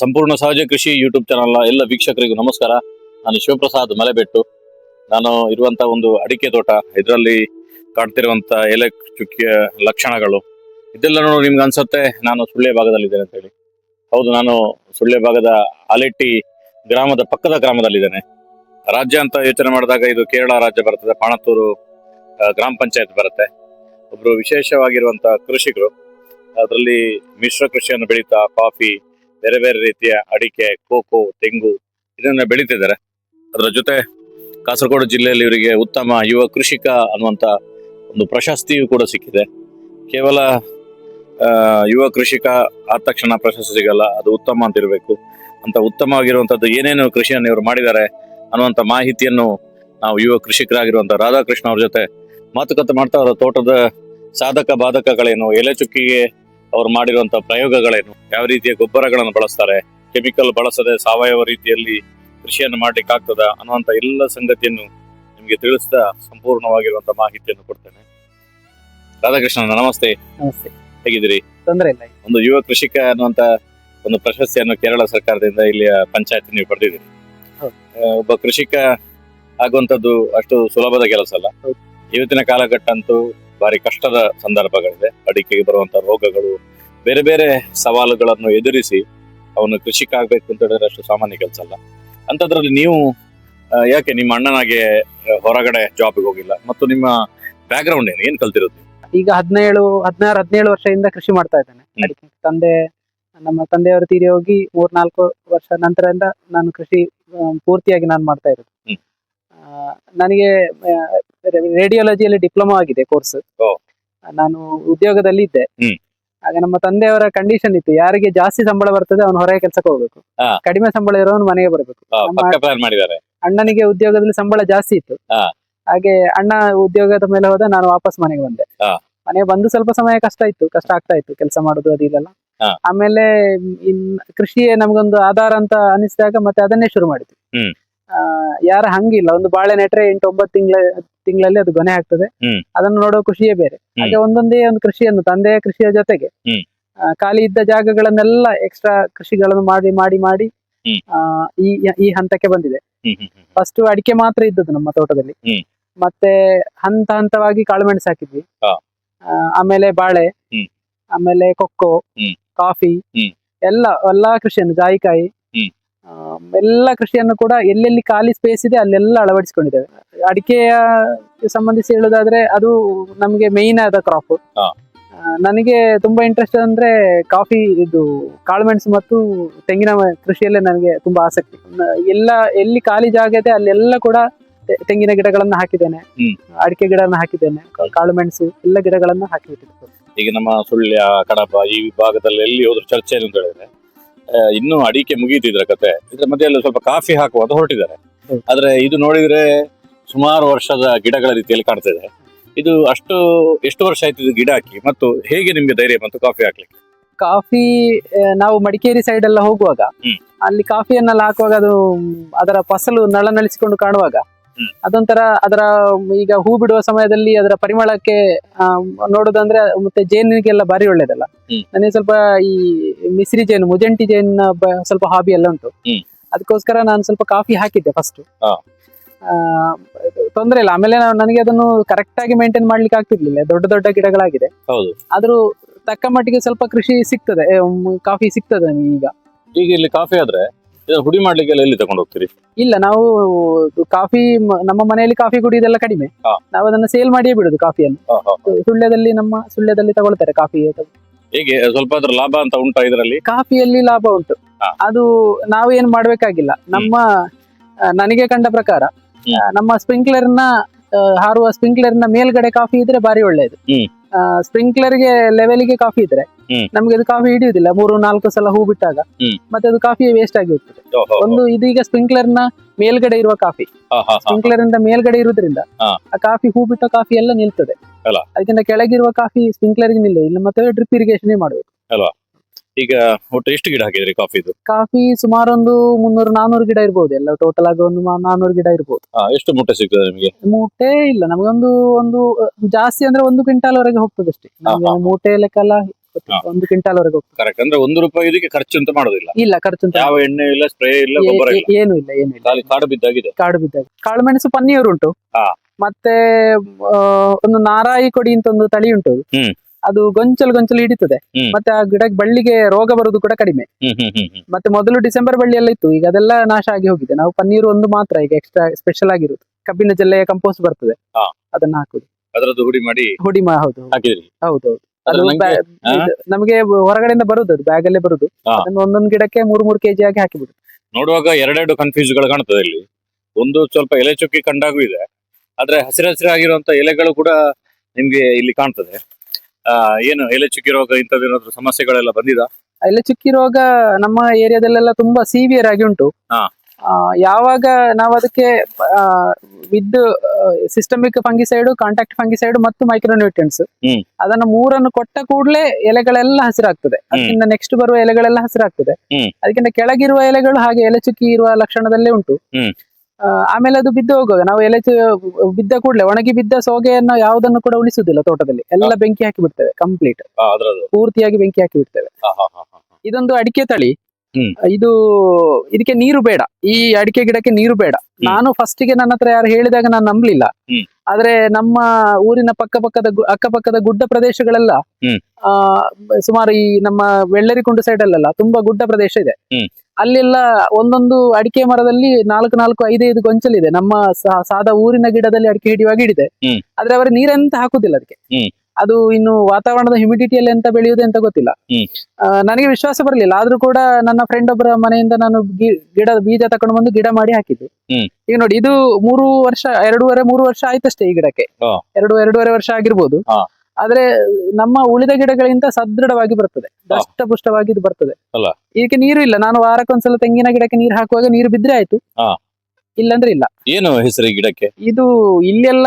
ಸಂಪೂರ್ಣ ಸಹಜ ಕೃಷಿ ಯೂಟ್ಯೂಬ್ ಚಾನಲ್ನ ಎಲ್ಲ ವೀಕ್ಷಕರಿಗೂ ನಮಸ್ಕಾರ. ನಾನು ಶಿವಪ್ರಸಾದ್ ಮಲೆಬೆಟ್ಟು. ನಾನು ಇರುವಂತ ಒಂದು ಅಡಿಕೆ ತೋಟ, ಇದರಲ್ಲಿ ಕಾಡ್ತಿರುವಂತ ಎಲೆ ಚುಕ್ಕಿಯ ಲಕ್ಷಣಗಳು. ಇದೆಲ್ಲ ನೋಡಿ ನಿಮ್ಗೆ ಅನ್ಸುತ್ತೆ, ನಾನು ಸುಳ್ಯ ಭಾಗದಲ್ಲಿದ್ದೇನೆ ಅಂತ ಹೇಳಿ. ಹೌದು, ನಾನು ಸುಳ್ಯ ಭಾಗದ ಆಲೆಟ್ಟಿ ಗ್ರಾಮದ ಪಕ್ಕದ ಗ್ರಾಮದಲ್ಲಿದ್ದೇನೆ. ರಾಜ್ಯ ಅಂತ ಯೋಚನೆ ಮಾಡಿದಾಗ ಇದು ಕೇರಳ ರಾಜ್ಯ ಬರ್ತದೆ, ಪಾಣತ್ತೂರು ಗ್ರಾಮ ಪಂಚಾಯತ್ ಬರುತ್ತೆ. ಒಬ್ರು ವಿಶೇಷವಾಗಿರುವಂತ ಕೃಷಿಕರು, ಅದರಲ್ಲಿ ಮಿಶ್ರ ಕೃಷಿಯನ್ನು ಬೆಳೀತಾ, ಕಾಫಿ ಬೇರೆ ಬೇರೆ ರೀತಿಯ ಅಡಿಕೆ, ಕೋಕೋ, ತೆಂಗು ಇದನ್ನ ಬೆಳೀತಿದ್ದಾರೆ. ಅದರ ಜೊತೆ ಕಾಸರಗೋಡು ಜಿಲ್ಲೆಯಲ್ಲಿ ಇವರಿಗೆ ಉತ್ತಮ ಯುವ ಕೃಷಿಕ ಅನ್ನುವಂತ ಒಂದು ಪ್ರಶಸ್ತಿಯೂ ಕೂಡ ಸಿಕ್ಕಿದೆ. ಕೇವಲ ಯುವ ಕೃಷಿಕ ಆದ ತಕ್ಷಣ ಪ್ರಶಸ್ತಿ ಸಿಗಲ್ಲ, ಅದು ಉತ್ತಮ ಅಂತ ಇರಬೇಕು ಅಂತ ಉತ್ತಮವಾಗಿರುವಂಥದ್ದು ಏನೇನು ಕೃಷಿಯನ್ನು ಇವರು ಮಾಡಿದ್ದಾರೆ ಅನ್ನುವಂತ ಮಾಹಿತಿಯನ್ನು ನಾವು ಯುವ ಕೃಷಿಕರಾಗಿರುವಂಥ ರಾಧಾಕೃಷ್ಣ ಅವ್ರ ಜೊತೆ ಮಾತುಕತೆ ಮಾಡ್ತಾ ಅವರ ತೋಟದ ಸಾಧಕ, ಬಾಧಕಗಳೇನು? ಎಲೆ ಚುಕ್ಕಿಗೆ ಅವ್ರು ಮಾಡಿರುವಂತಹ ಪ್ರಯೋಗಗಳೇನು? ಯಾವ ರೀತಿಯ ಗೊಬ್ಬರಗಳನ್ನು ಬಳಸ್ತಾರೆ? ಕೆಮಿಕಲ್ ಬಳಸದೆ ಸಾವಯವ ರೀತಿಯಲ್ಲಿ ಕೃಷಿಯನ್ನು ಮಾಡ್ಲಿಕ್ಕೆ ಆಗ್ತದ ಅನ್ನುವಂತ ಎಲ್ಲ ಸಂಗತಿಯನ್ನು ನಿಮಗೆ ತಿಳಿಸ್ತಾ ಸಂಪೂರ್ಣವಾಗಿರುವಂತ ಮಾಹಿತಿಯನ್ನು ಕೊಡ್ತೇನೆ. ರಾಧಾಕೃಷ್ಣ ನಮಸ್ತೆ. ನಮಸ್ತೆ. ಹೇಗಿದ್ದೀರಿ? ತೊಂದರೆ ಇಲ್ಲ. ಒಂದು ಯುವ ಕೃಷಿಕ ಅನ್ನುವಂತ ಒಂದು ಪ್ರಶಸ್ತಿಯನ್ನು ಕೇರಳ ಸರ್ಕಾರದಿಂದ ಇಲ್ಲಿಯ ಪಂಚಾಯತ್ ನೀವು ಪಡೆದಿದ್ದೀರಿ. ಒಬ್ಬ ಕೃಷಿಕ ಆಗುವಂತದ್ದು ಅಷ್ಟು ಸುಲಭದ ಕೆಲಸ ಅಲ್ಲ. ಇವತ್ತಿನ ಕಾಲಘಟ್ಟ ಅಂತೂ ಭಾರಿ ಕಷ್ಟದ ಸಂದರ್ಭಗಳಿದೆ. ಅಡಿಕೆಗೆ ಬರುವಂತಹ ರೋಗಗಳು ಬೇರೆ ಬೇರೆ ಸವಾಲುಗಳನ್ನು ಎದುರಿಸಿ ಅವನು ಕೃಷಿಕ ಆಗ್ಬೇಕು ಅಂತ ಹೇಳಿದ್ರೆ ಅಷ್ಟು ಸಾಮಾನ್ಯ ಕೆಲಸ ಅಲ್ಲ. ಅಂತದ್ರಲ್ಲಿ ನೀವು ಯಾಕೆ ನಿಮ್ಮ ಅಣ್ಣನಾಗೆ ಹೊರಗಡೆ ಜಾಬ್ಗೆ ಹೋಗಿಲ್ಲ? ಮತ್ತು ನಿಮ್ಮ ಬ್ಯಾಕ್ ಗ್ರೌಂಡ್ ಏನು? ಏನ್ ಕಲ್ತಿರೋದು ಈಗ ಹದಿನೇಳು ಹದಿನಾರು ಹದಿನೇಳು ವರ್ಷದಿಂದ ಕೃಷಿ ಮಾಡ್ತಾ ಇದ್ದೇನೆ. ತಂದೆ ನಮ್ಮ ತಂದೆಯವರು ತೀರಿ ಹೋಗಿ ಮೂರ್ನಾಲ್ಕು ವರ್ಷ ನಂತರದಿಂದ ನಾನು ಕೃಷಿ ಪೂರ್ತಿಯಾಗಿ ನಾನು ಮಾಡ್ತಾ ಇರೋದು. ನನಗೆ ರೇಡಿಯಾಲಜಿಯಲ್ಲಿ ಡಿಪ್ಲೊಮಾ ಆಗಿದೆ ಕೋರ್ಸ್. ನಾನು ಉದ್ಯೋಗದಲ್ಲಿ ಇದ್ದೆ ಹ್ಮ್. ಆಗ ನಮ್ಮ ತಂದೆಯವರ ಕಂಡೀಷನ್ ಇತ್ತು ಯಾರಿಗೆ ಜಾಸ್ತಿ ಸಂಬಳ ಬರ್ತದೆ ಅವನು ಹೊರಗೆ ಕೆಲಸಕ್ಕೆ ಹೋಗ್ಬೇಕು ಹಾ. ಕಡಿಮೆ ಸಂಬಳ ಇರೋನು ಮನೆಗೆ ಬರಬೇಕು ಆ, ನಮ್ಮ ಪಕ್ಕ ಪ್ಲಾನ್ ಮಾಡಿದ್ದಾರೆ ಅಣ್ಣನಿಗೆ ಉದ್ಯೋಗದಲ್ಲಿ ಸಂಬಳ ಜಾಸ್ತಿ ಇತ್ತು ಹಾ. ಹಾಗೆ ಅಣ್ಣ ಉದ್ಯೋಗದ ಮೇಲೆ ಹೋದ ನಾನು ವಾಪಸ್ ಮನೆಗೆ ಬಂದೆ ಹಾ. ಮನೆಗೆ ಬಂದು ಸ್ವಲ್ಪ ಸಮಯ ಕಷ್ಟ ಇತ್ತು ಕಷ್ಟ ಆಗ್ತಾ ಇತ್ತು ಕೆಲಸ ಮಾಡುದು ಅದು ಇದೆಲ್ಲ ಹಾ. ಆಮೇಲೆ ಇನ್ ಕೃಷಿಯೇ ನಮ್ಗೊಂದು ಆಧಾರ ಅಂತ ಅನಿಸಿದಾಗ ಮತ್ತೆ ಅದನ್ನೇ ಶುರು ಮಾಡಿದ್ವಿ ಹ್ಮ್. ಆ, ಯಾರ ಹಂಗಿಲ್ಲ. ಒಂದು ಬಾಳೆ ನೆಟ್ರೆ ಎಂಟು ಒಂಬತ್ತು ತಿಂಗಳ ತಿಂಗಳಲ್ಲಿ ಅದು ಗೊನೆ ಆಗ್ತದೆ. ಅದನ್ನು ನೋಡೋ ಖುಷಿಯೇ ಬೇರೆ. ಹಾಗೆ ಒಂದೊಂದೇ ಒಂದು ಕೃಷಿಯನ್ನು ತಂದೆಯ ಕೃಷಿಯ ಜೊತೆಗೆ. ಖಾಲಿ ಇದ್ದ ಜಾಗಗಳನ್ನೆಲ್ಲ ಎಕ್ಸ್ಟ್ರಾ ಕೃಷಿಗಳನ್ನು ಮಾಡಿ ಮಾಡಿ ಮಾಡಿ ಆ, ಈ ಈ ಹಂತಕ್ಕೆ ಬಂದಿದೆ. ಫಸ್ಟ್ ಅಡಿಕೆ ಮಾತ್ರ ಇದ್ದದ್ದು ನಮ್ಮ ತೋಟದಲ್ಲಿ. ಮತ್ತೆ ಹಂತ ಹಂತವಾಗಿ ಕಾಳುಮೆಣಸು ಹಾಕಿದ್ವಿ. ಆ, ಆಮೇಲೆ ಬಾಳೆ ಆಮೇಲೆ ಕೊಕ್ಕೋ ಕಾಫಿ ಎಲ್ಲ ಎಲ್ಲಾ ಕೃಷಿಯನ್ನು ಜಾಯಿಕಾಯಿ ಎಲ್ಲ ಕೃಷಿಯನ್ನು ಕೂಡ ಎಲ್ಲೆಲ್ಲಿ ಖಾಲಿ ಸ್ಪೇಸ್ ಇದೆ ಅಲ್ಲೆಲ್ಲ ಅಳವಡಿಸಿಕೊಂಡಿದ್ದೇವೆ. ಅಡಿಕೆಯ ಸಂಬಂಧಿಸಿ ಹೇಳುದಾದ್ರೆ ಅದು ನಮಗೆ ಮೇಯ್ನ್ ಆದ ಕ್ರಾಪ್. ನನಗೆ ತುಂಬಾ ಇಂಟ್ರೆಸ್ಟ್ ಅಂದ್ರೆ ಕಾಫಿ ಇದು ಕಾಳುಮೆಣಸು ಮತ್ತು ತೆಂಗಿನ ಕೃಷಿಯಲ್ಲೇ ನನಗೆ ತುಂಬಾ ಆಸಕ್ತಿ. ಎಲ್ಲ ಎಲ್ಲಿ ಖಾಲಿ ಜಾಗ ಇದೆ ಅಲ್ಲೆಲ್ಲ ಕೂಡ ತೆಂಗಿನ ಗಿಡಗಳನ್ನ ಹಾಕಿದ್ದೇನೆ. ಅಡಿಕೆ ಗಿಡನ ಹಾಕಿದ್ದೇನೆ. ಕಾಳುಮೆಣಸು ಎಲ್ಲ ಗಿಡಗಳನ್ನ ಹಾಕಿಬಿಟ್ಟಿದ್ದೇನೆ ಈಗ ನಮ್ಮ ಸುಳ್ಯ ಕಡಪ ಈ ವಿಭಾಗದಲ್ಲಿ ಎಲ್ಲಿ ಹೋದ್ರು ಚರ್ಚೆ ಅಂತ ಹೇಳಿದ್ರೆ ಇನ್ನೂ ಅಡಿಕೆ ಮುಗೀತಿದ್ರ ಕತೆ ಇದ್ರ ಮಧ್ಯೆ ಸ್ವಲ್ಪ ಕಾಫಿ ಹಾಕುವ ಅಂತ ಹೊರಟಿದ್ದಾರೆ. ಆದ್ರೆ ಇದು ನೋಡಿದ್ರೆ ಸುಮಾರು ವರ್ಷದ ಗಿಡಗಳ ರೀತಿಯಲ್ಲಿ ಕಾಣ್ತಿದೆ ಇದು ಅಷ್ಟು ಎಷ್ಟು ವರ್ಷ ಆಯ್ತು ಇದು ಗಿಡ ಹಾಕಿ ಮತ್ತು ಹೇಗೆ ನಿಮ್ಗೆ ಧೈರ್ಯ ಬಂತು ಕಾಫಿ ಹಾಕ್ಲಿಕ್ಕೆ ಕಾಫಿ ನಾವು ಮಡಿಕೇರಿ ಸೈಡ್ ಎಲ್ಲ ಹೋಗುವಾಗ ಅಲ್ಲಿ ಕಾಫಿಯನ್ನೆಲ್ಲ ಹಾಕುವಾಗ ಅದು ಅದರ ಫಸಲು ನಳನಳಿಸಿಕೊಂಡು ಕಾಣುವಾಗ. ಅದೊಂಥರ ಅದರ ಈಗ ಹೂ ಬಿಡುವ ಸಮಯದಲ್ಲಿ ಅದರ ಪರಿಮಳಕ್ಕೆ ನೋಡುದಂದ್ರೆ ಮತ್ತೆ ಜೇನಿಗೆಲ್ಲ ಬಾರಿ ಒಳ್ಳೇದಲ್ಲ. ನನಗೆ ಸ್ವಲ್ಪ ಈ ಮಿಸ್ರಿ ಜೇನು ಮುಜಂಟಿ ಜೇನ ಸ್ವಲ್ಪ ಹಾಬಿ ಎಲ್ಲ ಉಂಟು. ಅದಕ್ಕೋಸ್ಕರ ನಾನು ಸ್ವಲ್ಪ ಕಾಫಿ ಹಾಕಿದ್ದೆ ಫಸ್ಟ್ ಆ ತೊಂದರೆ ಇಲ್ಲ. ಆಮೇಲೆ ನಾನು- ನನಗೆ ಅದನ್ನು ಕರೆಕ್ಟ್ ಆಗಿ ಮೇಂಟೈನ್ ಮಾಡ್ಲಿಕ್ಕೆ ಆಗ್ತಿರ್ಲಿಲ್ಲ. ದೊಡ್ಡ ದೊಡ್ಡ ಗಿಡಗಳಾಗಿದೆ. ಆದ್ರೂ ತಕ್ಕ ಮಟ್ಟಿಗೆ ಸ್ವಲ್ಪ ಕೃಷಿ ಸಿಗ್ತದೆ. ಕಾಫಿ ಸಿಗ್ತದೆ ಈಗ. ಈಗ ಇಲ್ಲಿ ಕಾಫಿ ಆದ್ರೆ ಹುಡಿ ಮಾಡ್ಲಿಕ್ಕೆ ಎಲ್ಲಿ ತಗೊಂಡು ಹೋಗ್ತೀರಿ? ಇಲ್ಲ ನಾವು ಕಾಫಿ ನಮ್ಮ ಮನೆಯಲ್ಲಿ ಕಾಫಿ ಕುಡಿಯೋದೆಲ್ಲ ಕಡಿಮೆ. ಹಾ. ನಾವು ಅದನ್ನ ಸೇಲ್ ಮಾಡಿಯೇ ಬಿಡುದು ಕಾಫಿಯನ್ನು. ಸುಳ್ಯದಲ್ಲಿ ನಮ್ಮ ಸುಳ್ಳ್ಯದಲ್ಲಿ ತಗೊಳ್ತಾರೆ ಕಾಫಿ ಹೇಗೆ ಸ್ವಲ್ಪ ಅದ್ರ ಲಾಭ ಅಂತ ಉಂಟಾ ಇದರಲ್ಲಿ? ಕಾಫಿಯಲ್ಲಿ ಲಾಭ ಉಂಟು. ಅದು ನಾವು ಏನ್ ಮಾಡ್ಬೇಕಾಗಿಲ್ಲ. ನಮ್ಮ ನನಗೆ ಕಂಡ ಪ್ರಕಾರ ನಮ್ಮ ಸ್ಪ್ರಿಂಕ್ಲರ್ನ ಹಾರುವ ಸ್ಪ್ರಿಂಕ್ಲರ್ನ ಮೇಲ್ಗಡೆ ಕಾಫಿ ಇದ್ರೆ ಬಾರಿ ಒಳ್ಳೇದು. ಸ್ಪ್ರಿಂಕ್ಲರ್ಗೆ ಲೆವೆಲ್ಗೆ ಕಾಫಿ ಇದ್ರೆ. ನಮ್ಗೆ ಅದು ಕಾಫಿ ಹಿಡಿಯುದಿಲ್ಲ. ಮೂರು ನಾಲ್ಕು ಸಲ ಹೂ ಬಿಟ್ಟಾಗ ಮತ್ತೆ ಅದು ಕಾಫಿ ವೇಸ್ಟ್ ಆಗಿ ಹೋಗ್ತದೆ. ಒಂದು ಇದೀಗ ಸ್ಪ್ರಿಂಕ್ಲರ್ನ ಮೇಲ್ಗಡೆ ಇರುವ ಕಾಫಿ. ಸ್ಪ್ರಿಂಕ್ಲರ್ ಇಂದ ಮೇಲ್ಗಡೆ ಇರುವುದರಿಂದ ಆ ಕಾಫಿ ಹೂ ಬಿಟ್ಟ ಕಾಫಿ ಎಲ್ಲ ನಿಲ್ತದೆ. ಅದಕ್ಕಿಂತ ಕೆಳಗಿರುವ ಕಾಫಿ ಸ್ಪ್ರಿಂಕ್ಲರ್ಗೆ ನಿಲ್ಲ ಇಲ್ಲ ಮತ್ತೆ ಡ್ರಿಪ್ ಇರಿಗೇಷನ್ ಮಾಡಬೇಕು. ಈಗ ಒಟ್ಟು ಎಷ್ಟು ಗಿಡ ಹಾಕಿದ್ರಿ ಕಾಫಿದು? ಕಾಫಿ ಸುಮಾರು ಒಂದು ಮುನ್ನೂರು ನಾನೂರು ಗಿಡ ಇರ್ಬೋದು. ಎಲ್ಲ ಟೋಟಲ್ ಆಗಿ ಒಂದು ನಾನೂರು ಗಿಡ ಇರ್ಬೋದು. ಆ, ಎಷ್ಟು ಮೂಟೆ ಸಿಗ್ತದೆ ನಿಮಗೆ? ಮೂಟೆ ಇಲ್ಲ ನಮಗೊಂದು ಒಂದು ಜಾಸ್ತಿ ಅಂದ್ರೆ ಒಂದು ಕ್ವಿಂಟಾಲ್ ವರೆಗೆ ಹೋಗ್ತದೆ ಅಷ್ಟೇ ನಮ್ಗೆ ಹಾ. ಮೂಟೆ ಲೆಕ್ಕ ಎಲ್ಲ ಒಂದು ಕ್ವಿಂಟಾಲ್ ವರೆಗೆ ಹೋಗ್ತದೆ. ಕರೆಕ್ಟ್ ಅಂದ್ರೆ ಒಂದು ರೂಪಾಯಿ ಇದಕ್ಕೆ ಖರ್ಚು ಅಂತ ಮಾಡೋದಿಲ್ಲ. ಇಲ್ಲ ಖರ್ಚು ಅಂತ ಯಾವ ಎಣ್ಣೆ ಇಲ್ಲ ಸ್ಪ್ರೇ ಇಲ್ಲ ಏ- ಗೊಬ್ಬರ ಇಲ್ಲ. ಏ- ಏನು ಇಲ್ಲ ಏನು ಇಲ್ಲ. ಖಾಲಿ ಕಾಡು ಬಿದ್ದಾಗಿದೆ. ಕಾಡು ಬಿದ್ದಾಗ ಕಾಳು ಮೆಣಸು ಪನ್ನೀರು ಉಂಟು ಹಾ. ಮತ್ತೆ ಆ, ಒಂದು ನಾರಾಯಿ ಕೊಡಿ ಅಂತ ಒಂದು ತಳಿ ಉಂಟು. ಹ್ಮ್. ಅದು ಗೊಂಚಲು ಗೊಂಚಲು ಹಿಡಿತದೆ. ಹ್ಮ್. ಮತ್ತೆ ಆ ಗಿಡಕ್ಕೆ ಬಳ್ಳಿಗೆ ರೋಗ ಬರುದು ಕೂಡ ಕಡಿಮೆ. ಹ್ಮ್ ಹ್ಮ್ ಹ್ಮ್ ಹ್ಮ್. ಮತ್ತೆ ಮೊದಲು ಡಿಸೆಂಬರ್ ಬಳ್ಳಿ ಎಲ್ಲ ಇತ್ತು ಈಗ ಅದೆಲ್ಲ ನಾಶ ಆಗಿ ಹೋಗಿದೆ. ನಾವು ಪನ್ನೀರು ಒಂದು ಮಾತ್ರ ಈಗ ಎಕ್ಸ್ಟ್ರಾ ಸ್ಪೆಷಲ್ ಆಗಿರುದು. ಕಬ್ಬಿನ ಜಲ್ಲೆಯ ಕಂಪೋಸ್ಟ್ ಬರ್ತದೆ. ಹಾ. ಅದನ್ನ ಹಾಕುದು. ಅದರದ್ದು ಹುಡಿ ಮಾಡಿ ಹುಡಿ ಮಾ ಹೌದು ಹಾಕಿದ್ರಿ. ಹೌದು ಹೌದು. ಅದ್ರ ಅದು ನಂಗೆ- ಬ್ಯಾ- ಹಾ? ಇದು ನಮಗೆ ಹೊರಗಡೆಯಿಂದ ಬರುದು ಅದು ಬ್ಯಾಗ್ ಅಲ್ಲೇ ಬರುದು. ಹಾ. ಅದನ್ನು ಒಂದೊಂದು ಗಿಡಕ್ಕೆ ಮೂರು ಮೂರು ಕೆಜಿ ಆಗಿ ಹಾಕಿಬಿಡುದು. ನೋಡುವಾಗ ಎರಡೆರಡು ಕನ್ಫ್ಯೂಸ್ಗಳು ಕಾಣ್ತದೆ ಇಲ್ಲಿ. ಒಂದು ಸ್ವಲ್ಪ ಎಲೆ ಚುಕ್ಕಿ ಕಂಡಾಗೂ ಇದೆ. ಆದ್ರೆ ಹಸಿರು ಹಸಿರಾಗಿರುವಂತ ಎಲೆಗಳು ಕೂಡ ನಿಮ್ಗೆ ಇಲ್ಲಿ ಕಾಣ್ತದೆ. ಏನು ಎಲೆ ಚುಕ್ಕಿ ರೋಗ ಇಂಥದ್ದು ಸಮಸ್ಯೆಗಳೆಲ್ಲ ಬಂದಿದ? ಎಲೆ ಚುಕ್ಕಿ ರೋಗ ನಮ್ಮ ಏರಿಯಾದಲ್ಲೆಲ್ಲ ತುಂಬಾ ಸಿವಿಯರ್ ಆಗಿ ಉಂಟು. ಯಾವಾಗ ನಾವು ಅದಕ್ಕೆ with systemic fungicide contact fungicide ಮತ್ತು ಮೈಕ್ರೋನ್ಯೂಟ್ರಿಯನ್ಸ್ ಅದನ್ನು ಮೂರನ್ನು ಕೊಟ್ಟ ಕೂಡಲೇ ಎಲೆಗಳೆಲ್ಲ ಹಸಿರಾಗ್ತದೆ. ಅದಕ್ಕಿಂತ ನೆಕ್ಸ್ಟ್ ಬರುವ ಎಲೆಗಳೆಲ್ಲ ಹಸಿರಾಗ್ತದೆ. ಅದಕ್ಕಿಂತ ಕೆಳಗಿರುವ ಎಲೆಗಳು ಹಾಗೆ ಎಲೆ ಚುಕ್ಕಿ ಇರುವ ಲಕ್ಷಣದಲ್ಲೇ ಉಂಟು. ಆಮೇಲೆ ಅದು ಬಿದ್ದು ಹೋಗುವಾಗ ನಾವು ಎಲೆ ಬಿದ್ದ ಕೂಡಲೇ ಒಣಗಿ ಬಿದ್ದ ಸೋಗೆಯನ್ನು ಯಾವುದನ್ನು ಕೂಡ ಉಳಿಸುವುದಿಲ್ಲ ತೋಟದಲ್ಲಿ. ಎಲ್ಲ ಬೆಂಕಿ ಹಾಕಿ ಬಿಡ್ತೇವೆ ಕಂಪ್ಲೀಟ್ ಪೂರ್ತಿಯಾಗಿ ಬೆಂಕಿ ಹಾಕಿ ಬಿಡ್ತೇವೆ. ಇದೊಂದು ಅಡಿಕೆ ತಳಿ. ಇದು ಇದಕ್ಕೆ ನೀರು ಬೇಡ. ಈ ಅಡಿಕೆ ಗಿಡಕ್ಕೆ ನೀರು ಬೇಡ. ನಾನು ಫಸ್ಟ್ಗೆ ನನ್ನ ಹತ್ರ ಯಾರು ಹೇಳಿದಾಗ ನಾನು ನಂಬಲಿಲ್ಲ. ಆದ್ರೆ ನಮ್ಮ ಊರಿನ ಪಕ್ಕ ಪಕ್ಕದ ಅಕ್ಕಪಕ್ಕದ ಗುಡ್ಡ ಪ್ರದೇಶಗಳೆಲ್ಲ. ಆ ಸುಮಾರು ಈ ನಮ್ಮ ವೆಳ್ಳರಿಕುಂಡು ಸೈಡ್ ಅಲ್ಲೆಲ್ಲ ತುಂಬಾ ಗುಡ್ಡ ಪ್ರದೇಶ ಇದೆ. ಅಲ್ಲೆಲ್ಲ ಒಂದೊಂದು ಅಡಿಕೆ ಮರದಲ್ಲಿ ನಾಲ್ಕು ನಾಲ್ಕು ಐದೈದು ಗೊಂಚಲಿದೆ. ನಮ್ಮ ಸಾದಾ ಊರಿನ ಗಿಡದಲ್ಲಿ ಅಡಿಕೆ ಹಿಡಿಯುವಾಗ ಹಿಡಿದೆ. ಆದ್ರೆ ಅವರು ನೀರೆಂತ ಹಾಕುದಿಲ್ಲ ಅದಕ್ಕೆ. ಅದು ಇನ್ನು ವಾತಾವರಣದ ಹ್ಯುಮಿಡಿಟಿಯಲ್ಲಿ ಎಂತ ಬೆಳೆಯುವುದು ಅಂತ ಗೊತ್ತಿಲ್ಲ. ನನಗೆ ವಿಶ್ವಾಸ ಬರಲಿಲ್ಲ. ಆದ್ರೂ ಕೂಡ ನನ್ನ ಫ್ರೆಂಡ್ ಒಬ್ಬರ ಮನೆಯಿಂದ ನಾನು ಗಿಡ ಬೀಜ ತಕೊಂಡು ಬಂದು ಗಿಡ ಮಾಡಿ ಹಾಕಿದ್ದು. ಈಗ ನೋಡಿ ಇದು ಮೂರು ವರ್ಷ ಎರಡೂವರೆ ಮೂರು ವರ್ಷ ಆಯ್ತಷ್ಟೇ ಈ ಗಿಡಕ್ಕೆ. ಎರಡು ಎರಡೂವರೆ ವರ್ಷ ಆಗಿರ್ಬೋದು. ಆದ್ರೆ ನಮ್ಮ ಉಳಿದ ಗಿಡಗಳಿಂದ ಸದೃಢವಾಗಿ ಬರ್ತದೆ. ದಷ್ಟ ಪುಷ್ಟವಾಗಿ ಇದು ಬರ್ತದೆ. ಇದಕ್ಕೆ ನೀರು ಇಲ್ಲ. ನಾನು ವಾರಕ್ಕೊಂದ್ಸಲ ತೆಂಗಿನ ಗಿಡಕ್ಕೆ ನೀರು ಹಾಕುವಾಗ ನೀರು ಬಿದ್ರೆ ಆಯ್ತು. ಇಲ್ಲಂದ್ರೆ ಇಲ್ಲ. ಏನು ಹೆಸರು ಈ ಗಿಡಕ್ಕೆ? ಇದು ಇಲ್ಲೆಲ್ಲ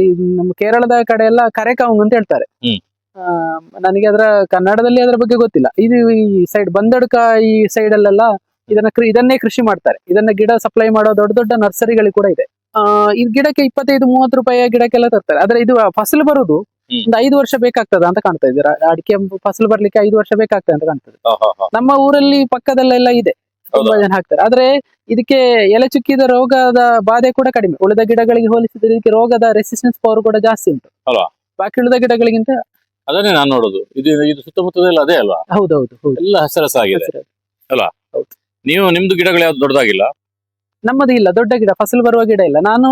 ಈ ನಮ್ಮ ಕೇರಳದ ಕಡೆ ಎಲ್ಲ ಕರೆಕಾವಂಗ್ ಅಂತ ಹೇಳ್ತಾರೆ. ಹ್ಮ್. ಆ, ನನಗೆ ಅದರ ಕನ್ನಡದಲ್ಲಿ ಅದರ ಬಗ್ಗೆ ಗೊತ್ತಿಲ್ಲ. ಇದು ಈ ಸೈಡ್ ಬಂದಡ್ಕ ಈ ಸೈಡ್ ಅಲ್ಲೆಲ್ಲ ಇದನ್ನ ಕೃ- ಇದನ್ನೇ ಕೃಷಿ ಮಾಡ್ತಾರೆ. ಇದನ್ನ ಗಿಡ ಸಪ್ಲೈ ಮಾಡೋ ದೊಡ್ಡ ದೊಡ್ಡ ನರ್ಸರಿಗಳು ಕೂಡ ಇದೆ. ಆ ಈ ಗಿಡಕ್ಕೆ ಇಪ್ಪತ್ತೈದು ಮೂವತ್ತು ರೂಪಾಯಿಯ ಗಿಡಕ್ಕೆಲ್ಲ ತರ್ತಾರೆ. ಆದ್ರೆ ಇದು ಫಸಲು ಬರುದು ಹ್ಮ್. ಒಂದು ಐದು ವರ್ಷ ಬೇಕಾಗ್ತದ ಅಂತ ಕಾಣ್ತಾ ಇದೆ. ಅಡಿಕೆ ಫಸಲು ಬರ್ಲಿಕ್ಕೆ ಐದು ವರ್ಷ ಬೇಕಾಗ್ತದೆ ಅಂತ ಕಾಣ್ತದೆ. ನಮ್ಮ ಊರಲ್ಲಿ ಪಕ್ಕದಲ್ಲೆಲ್ಲ ಇದೆ. ತುಂಬಾ? ಜನ ಹಾಕ್ತಾರೆ. ಆದ್ರೆ ಇದಕ್ಕೆ ಎಲೆ ಚುಕ್ಕಿದ ರೋಗದ ಬಾಧೆ ಕೂಡ ಕಡಿಮೆ. ಉಳಿದ ಗಿಡಗಳಿಗೆ ಹೋಲಿಸಿದ್ರೆ ಇದಕ್ಕೆ ರೋಗದ ರೆಸಿಸ್ಟೆನ್ಸ್ ಪವರ್ ಕೂಡ ಜಾಸ್ತಿ ಉಂಟು. ಅಲ್ವಾ? ಬಾಕಿ ಉಳಿದ ಗಿಡಗಳಿಗಿಂತ ಅದನ್ನೇ ನಾನು ನೋಡುದು. ಇದು ಇದು ಸುತ್ತಮುತ್ತದಲ್ಲಿ ಅದೇ ಅಲ್ವಾ? ಹೌದೌದು ಹೌದು. ಎಲ್ಲ ಹಸರಸಾಗಿದೆ ಹೌದು. ನೀವು ನಿಮ್ದು ಗಿಡಗಳು ಯಾವ್ದು ದೊಡ್ಡದಾಗಿಲ್ಲ? ನಮ್ಮದು ಇಲ್ಲ ದೊಡ್ಡ ಗಿಡ ಫಸಲು ಬರುವ ಗಿಡ ಇಲ್ಲ. ನಾನು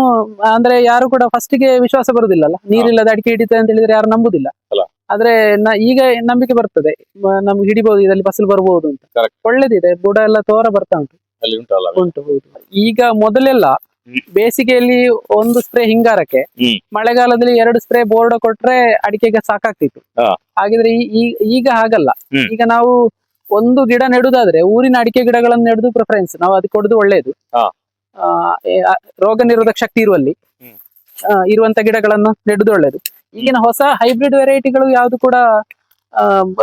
ಅಂದ್ರೆ ಯಾರು ಕೂಡ ಫಸ್ಟ್ಗೆ ವಿಶ್ವಾಸ ಬರುದಿಲ್ಲಲ್ಲ. ನೀರಿಲ್ಲದ ಅಡಿಕೆ ಹಿಡಿತದೆ ಅಂತ ಹೇಳಿದ್ರೆ ಯಾರು ನಂಬುದಿಲ್ಲ. ಅಲ್ಲ. ಆದ್ರೆ ಈಗ ನಂಬಿಕೆ ಬರ್ತದೆ ಮ- ನಮ್ಗೆ ಹಿಡಿಬಹುದು ಇದರಲ್ಲಿ ಫಸಲು ಬರ್ಬೋದು ಅಂತ Correct. ಒಳ್ಳೇದಿದೆ ಬುಡ ಎಲ್ಲ ತೋರ ಬರ್ತಾ ಉಂಟು ಅಲ್ಲಿ ಉಂಟಲ್ಲ ಉಂಟು ಹೌದು ಈಗ ಮೊದಲೆಲ್ಲ ಬೇಸಿಗೆಯಲ್ಲಿ ಒಂದು ಸ್ಪ್ರೇ ಹಿಂಗಾರಕ್ಕೆ ಹ್ಮ್. ಮಳೆಗಾಲದಲ್ಲಿ ಎರಡು ಸ್ಪ್ರೇ ಬೋರ್ಡ್ ಕೊಟ್ರೆ ಅಡಿಕೆಗೆ ಸಾಕಾಗ್ತಿತ್ತು ಹಾ. ಹಾಗಿದ್ರೆ ಈ- ಈ- ಈಗ ಹಾಗಲ್ಲ ಹ್ಮ್. ಈಗ ನಾವು ಒಂದು ಗಿಡ ನೆಡುದಾದ್ರೆ ಊರಿನ ಅಡಿಕೆ ಗಿಡಗಳನ್ನು ನೆಡುದು ಪ್ರಿಫರೆನ್ಸ್ ನಾವು ಅದಕ್ಕೆ ಕೊಡುದು ಒಳ್ಳೆಯದು ಹಾ. ಆ, ಏ, ಆ, ರೋಗ ನಿರೋಧಕ ಶಕ್ತಿ ಇರುವಲ್ಲಿ ಹ್ಮ್. ಆ, ಇರುವಂತ ಗಿಡಗಳನ್ನು ನೆಡುದು ಒಳ್ಳೆಯದು ಈಗಿನ ಹೊಸ ಹೈಬ್ರಿಡ್ ವೆರೈಟಿಗಳು ಯಾವ್ದು ಕೂಡ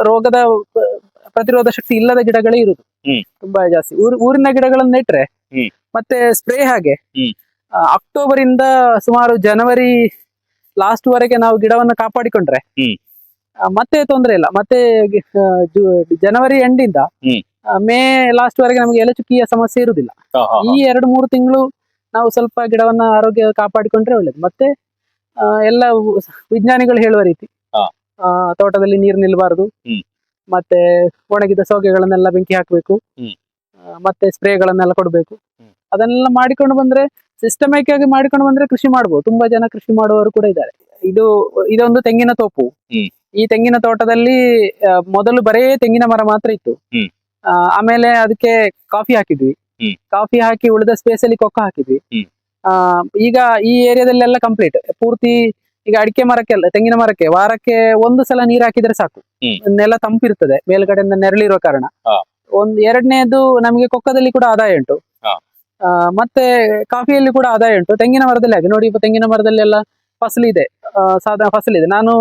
ರೋಗದ ಪ್ರತಿರೋಧ ಶಕ್ತಿ ಇಲ್ಲದ ಗಿಡಗಳೇ ಇರುದು. ತುಂಬಾ ಜಾಸ್ತಿ. ಊರ್ ಊರಿನ ಗಿಡಗಳನ್ನ ನೆಟ್ರೆ ಮತ್ತೆ ಸ್ಪ್ರೇ ಹಾಗೆ. ಅಕ್ಟೋಬರ್ ಇಂದ ಸುಮಾರು ಜನವರಿ ಲಾಸ್ಟ್ ವರೆಗೆ ನಾವು ಗಿಡವನ್ನು ಕಾಪಾಡಿಕೊಂಡ್ರೆ ಮತ್ತೆ ತೊಂದರೆ ಇಲ್ಲ. ಮತ್ತೆ ಜನವರಿ ಎಂಡಿಂದ ಇಂದ ಮೇ ಲಾಸ್ಟ್ ವರೆಗೆ ನಮಗೆ ಎಲೆ ಚುಕ್ಕಿಯ ಸಮಸ್ಯೆ ಇರುವುದಿಲ್ಲ ಈ ಎರಡು ಮೂರು ತಿಂಗಳು ನಾವು ಸ್ವಲ್ಪ ಗಿಡವನ್ನ ಆರೋಗ್ಯ ಕಾಪಾಡಿಕೊಂಡ್ರೆ ಒಳ್ಳೇದು. ಮತ್ತೆ ಎಲ್ಲ ವಿಜ್ಞಾನಿಗಳು ಹೇಳುವ ರೀತಿ. ತೋಟದಲ್ಲಿ ನೀರು ನಿಲ್ಬಾರ್ದು. ಮತ್ತೆ ಒಣಗಿದ ಸೋಗೆಗಳನ್ನೆಲ್ಲ ಬೆಂಕಿ ಹಾಕಬೇಕು. ಮತ್ತೆ ಸ್ಪ್ರೇಗಳನ್ನೆಲ್ಲ ಕೊಡಬೇಕು. ಅದನ್ನೆಲ್ಲ ಮಾಡಿಕೊಂಡು ಬಂದ್ರೆ ಸಿಸ್ಟಮ್ಯಾಟಿಕ್ ಆಗಿ ಮಾಡಿಕೊಂಡು ಬಂದ್ರೆ ಕೃಷಿ ಮಾಡಬಹುದು ತುಂಬಾ ಜನ ಕೃಷಿ ಮಾಡುವವರು ಕೂಡ ಇದ್ದಾರೆ. ಇದು ಇದೊಂದು ತೆಂಗಿನ ತೋಪು. ಈ ತೆಂಗಿನ ತೋಟದಲ್ಲಿ ಮೊದಲು ಬರೇ ತೆಂಗಿನ ಮರ ಮಾತ್ರ ಇತ್ತು. ಆಮೇಲೆ ಅದಕ್ಕೆ ಕಾಫಿ ಹಾಕಿದ್ವಿ. ಕಾಫಿ ಹಾಕಿ ಉಳಿದ ಸ್ಪೇಸ್ ಅಲ್ಲಿ ಕೊಕ್ಕ ಹಾಕಿದ್ವಿ. ಆ, ಈಗ ಈ ಏರಿಯಾದಲ್ಲೆಲ್ಲ ಕಂಪ್ಲೀಟ್ ಪೂರ್ತಿ ಈಗ ಅಡಿಕೆ ಮರಕ್ಕೆಲ್ಲ ತೆಂಗಿನ ಮರಕ್ಕೆ ವಾರಕ್ಕೆ ಒಂದು ಸಲ ನೀರ್ ಹಾಕಿದ್ರೆ ಸಾಕು. ನೆಲ ತಂಪಿರ್ತದೆ ಮೇಲ್ಗಡೆಯಿಂದ ನೆರಳಿರುವ ಕಾರಣ. ಒಂದ್ ಎರಡನೇದು ನಮಗೆ ಕೊಕ್ಕದಲ್ಲಿ ಕೂಡ ಆದಾಯ ಉಂಟು. ಮತ್ತೆ ಕಾಫಿಯಲ್ಲಿ ಕೂಡ ಆದಾಯ ಉಂಟು. ತೆಂಗಿನ ಮರದಲ್ಲಿ ಹಾಗೆ ನೋಡಿ ತೆಂಗಿನ ಮರದಲ್ಲಿ ಎಲ್ಲ ಫಸಲಿದೆ ಸಾಧಾರಣ ಫಸಲಿದೆ. ನಾನು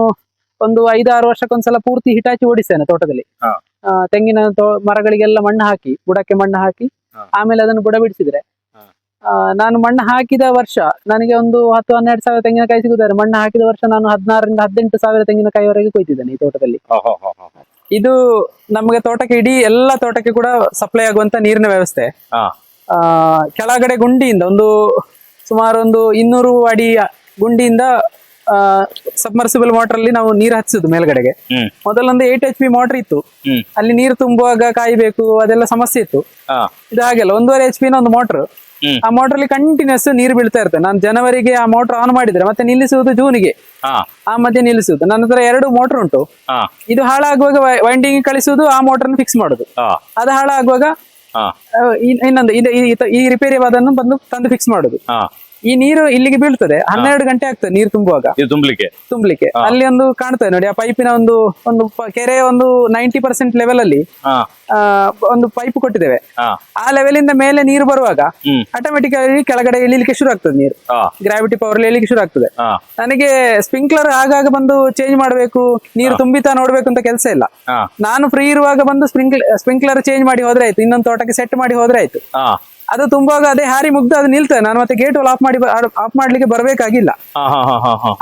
ಒಂದು ಐದಾರು ವರ್ಷಕ್ಕೊಂದ್ಸಲ ಪೂರ್ತಿ ಹಿಟಾಚಿ ಓಡಿಸ್ತೇನೆ ತೋಟದಲ್ಲಿ. ತೆಂಗಿನ ಮರಗಳಿಗೆಲ್ಲ ಮಣ್ಣು ಹಾಕಿ ಬುಡಕ್ಕೆ ಮಣ್ಣು ಹಾಕಿ ಆಮೇಲೆ ಅದನ್ನು ಬುಡ ಬಿಡಿಸಿದ್ರೆ ನಾನು ಮಣ್ಣು ಹಾಕಿದ ವರ್ಷ ನನಗೆ ಒಂದು ಹತ್ತು ಹನ್ನೆರಡು ಸಾವಿರ ತೆಂಗಿನಕಾಯಿ ಸಿಗುತ್ತಾರೆ. ಮಣ್ಣು ಹಾಕಿದ ವರ್ಷ ನಾನು ಹದಿನಾರರಿಂದ ಹದಿನೆಂಟು ಸಾವಿರ ತೆಂಗಿನಕಾಯಿವರೆಗೆ ಕೊಯ್ತಿದ್ದೇನೆ ಈ ತೋಟದಲ್ಲಿ. ಇದು ನಮಗೆ ತೋಟಕ್ಕೆ ಇಡೀ ಎಲ್ಲ ತೋಟಕ್ಕೆ ಕೂಡ ಸಪ್ಲೈ ಆಗುವಂತ ನೀರಿನ ವ್ಯವಸ್ಥೆ. ಆ, ಕೆಳಗಡೆ ಗುಂಡಿಯಿಂದ ಒಂದು ಸುಮಾರು ಒಂದು ಇನ್ನೂರು ಅಡಿ ಗುಂಡಿಯಿಂದ ಸಬ್ಮರ್ಸಿಬಲ್ ಮೋಟರ್ ಅಲ್ಲಿ ನಾವು ನೀರು ಹಚ್ಚುದು ಮೇಲ್ಗಡೆಗೆ. ಮೊದಲೊಂದು ಏಟ್ ಎಚ್ ಪಿ ಮೋಟರ್ ಇತ್ತು. ಅಲ್ಲಿ ನೀರು ತುಂಬುವಾಗ ಕಾಯಬೇಕು ಅದೆಲ್ಲ ಸಮಸ್ಯೆ ಇತ್ತು. ಇದು ಹಾಗೆಲ್ಲ ಒಂದೂವರೆ ಎಚ್ ಪಿನ ಒಂದು ಮೋಟರ್. ಆ ಮೋಟರ್ ಅಲ್ಲಿ ಕಂಟಿನ್ಯೂಸ್ ನೀರು ಬೀಳ್ತಾ ಇರ್ತದೆ ನಾನು ಜನವರಿಗೆ ಆ ಮೋಟರ್ ಆನ್ ಮಾಡಿದ್ರೆ ಮತ್ತೆ ನಿಲ್ಲಿಸುವುದು ಜೂನಿಗೆ. ಆ ಮಧ್ಯೆ ನಿಲ್ಲಿಸುವುದು. ನನ್ನ ಹತ್ರ ಎರಡು ಮೋಟರ್ ಉಂಟು. ಇದು ಹಾಳಾಗುವಾಗ ವೈಂಡಿಂಗ್ ಕಳಿಸುವುದು ಆ ಮೋಟರ್ ಫಿಕ್ಸ್ ಮಾಡುದು ಅದು ಹಾಳಾಗುವಾಗ ಇನ್ನೊಂದು ಈ- ರಿಪೇರಿ ಅದನ್ನು ಬಂದು ತಂದು ಫಿಕ್ಸ್ ಮಾಡುದು ಈ ನೀರು ಇಲ್ಲಿಗೆ ಬೀಳ್ತದೆ. ಹನ್ನೆರಡು ಗಂಟೆ ಆಗ್ತದೆ ನೀರು ತುಂಬುವಾಗ. ತುಂಬಲಿಕ್ಕೆ. ತುಂಬಲಿಕ್ಕೆ. ಅಲ್ಲಿ ಒಂದು ಕಾಣ್ತದೆ ನೋಡಿ ಆ ಪೈಪಿನ ಒಂದು ಒಂದು ಕೆರೆ ಒಂದು ನೈಂಟಿ ಪರ್ಸೆಂಟ್ ಲೆವೆಲ್ ಅಲ್ಲಿ ಆ, ಒಂದು ಪೈಪ್ ಕೊಟ್ಟಿದ್ದೇವೆ. ಆ ಲೆವೆಲ್ ಇಂದ ಮೇಲೆ ನೀರು ಬರುವಾಗ ಆಟೋಮೆಟಿಕ್ ಆಗಿ ಕೆಳಗಡೆ ಇಳಿಲಿಕ್ಕೆ ಶುರು ಆಗ್ತದೆ ನೀರು. ಗ್ರಾವಿಟಿ ಪವರ್ ಇಳಿಲಿಕ್ಕೆ ಶುರು ಆಗ್ತದೆ. ನನಗೆ ಸ್ಪ್ರಿಂಕ್ಲರ್ ಆಗಾಗ ಬಂದು ಚೇಂಜ್ ಮಾಡಬೇಕು ನೀರು ತುಂಬಿತಾ ನೋಡ್ಬೇಕು ಅಂತ ಕೆಲಸ ಇಲ್ಲ. ನಾನು ಫ್ರೀ ಇರುವಾಗ ಬಂದು ಸ್ಪ್ರಿಂಕ್ಲರ್ ಸ್ಪ್ರಿಂಕ್ಲರ್ ಚೇಂಜ್ ಮಾಡಿ ಹೋದ್ರೆ ಆಯ್ತು. ಇನ್ನೊಂದು ತೋಟಕ್ಕೆ ಸೆಟ್ ಮಾಡಿ ಹೋದ್ರೆ ಆಯ್ತು. ಅದು ತುಂಬುವಾಗ ಅದೇ ಹಾರಿ ಮುಗ್ದು ಅದು ನಿಲ್ತದೆ. ನಾನು ಮತ್ತೆ ಗೇಟ್ ಆಫ್ ಮಾಡಿ ಆಫ್ ಮಾಡ್ಲಿಕ್ಕೆ ಬರಬೇಕಾಗಿಲ್ಲ.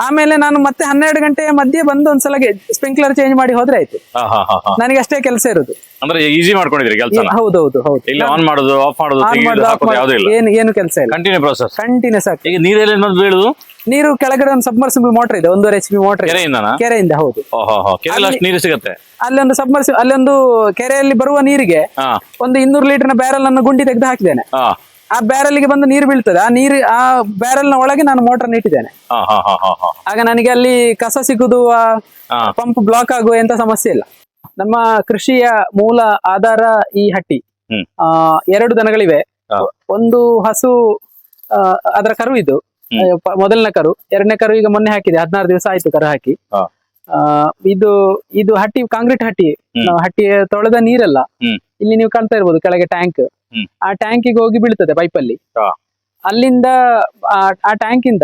ಆಮೇಲೆ ನಾನು ಮತ್ತೆ ಹನ್ನೆರಡು ಗಂಟೆ ಮಧ್ಯೆ ಬಂದು ಒಂದ್ಸಲ ಸ್ಪ್ರಿಂಕ್ಲರ್ ಚೇಂಜ್ ಮಾಡಿ ಹೋದ್ರೆ ಆಯ್ತು. ಹಾ ಹಾ ಹಾ ಹಾ. ನನಗೆ ಅಷ್ಟೇ ಕೆಲಸ ಇರುದು. ಅಂದ್ರೆ ಈಸಿ ಮಾಡ್ಕೊಂಡಿದ್ರಿ ಕೆಲಸ ಹೌದೌದು ಹೌದು ಇಲ್ಲ ಆನ್ ಮಾಡೋದು ಆಫ್ ಮಾಡೋದು ಏನು ಏನು ಕೆಲಸ ಇಲ್ಲ. ಕಂಟಿನ್ಯೂ ಪ್ರೋಸೆಸ್ ಕಂಟಿನ್ಯೂಸ್ ಆಗಿ ಈಗ ನೀರೆಲ್ಲ ಬೀಳುದು? ನೀರು ಕೆಳಗಡೆ ಒಂದು ಸಬ್ಮರ್ಸಿಬಲ್ ಮೋಟರ್ ಇದೆ ಒಂದೂವರೆ ಎಚ್ ಪಿ ಮೋಟರ್ ಕೆರೆಯಿಂದ ಹೌದು. ನೀರು ಸಿಗುತ್ತೆ? ಅಲ್ಲೊಂದು ಸಬ್ಮರ್ಸಿ ಅಲ್ಲೊಂದು ಕೆರೆಯಲ್ಲಿ ಬರುವ ನೀರಿಗೆ ಒಂದು ಇನ್ನೂರು ಲೀಟರ್ನ ಬ್ಯಾರಲ್ ಅನ್ನು ಗುಂಡಿ ತೆಗೆದು ಹಾಕಿದ್ದೇನೆ. ಆ ಬ್ಯಾರಲ್ಗೆ ಬಂದು ನೀರು ಬೀಳ್ತದೆ ಆ ನೀರು ಆ ಬ್ಯಾರಲ್ನ ಒಳಗೆ ನಾನು ಮೋಟರ್ ಇಟ್ಟಿದ್ದೇನೆ. ಆಗ ನನಗೆ ಅಲ್ಲಿ ಕಸ ಸಿಗುದು ಪಂಪ್ ಬ್ಲಾಕ್ ಆಗುವ ಎಂತ ಸಮಸ್ಯೆ ಇಲ್ಲ. ನಮ್ಮ ಕೃಷಿಯ ಮೂಲ ಆಧಾರ ಈ ಹಟ್ಟಿ. ಆ, ಎರಡು ದನಗಳಿವೆ. ಒಂದು ಹಸು ಅದರ ಕರು ಇದು ಮೊದಲನೇ ಕರು. ಎರಡನೇ ಕರು ಈಗ ಮೊನ್ನೆ ಹಾಕಿದೆ. ಹದಿನಾರು ದಿವಸ ಆಯ್ತು ಕರು ಹಾಕಿ. ಆ, ಇದು ಇದು ಹಟ್ಟಿ ಕಾಂಕ್ರೀಟ್ ಹಟ್ಟಿ. ನಾವು ಹಟ್ಟಿ ತೊಳೆದ ನೀರಲ್ಲ. ಇಲ್ಲಿ ನೀವು ಕಾಣ್ತಾ ಇರ್ಬೋದು ಕೆಳಗೆ ಟ್ಯಾಂಕ್. ಆ ಟ್ಯಾಂಕಿಗೆ ಹೋಗಿ ಬೀಳ್ತದೆ ಪೈಪಲ್ಲಿ. ಅಲ್ಲಿ ಅಲ್ಲಿಂದ ಆ- ಟ್ಯಾಂಕ್ ಟ್ಯಾಂಕಿಂದ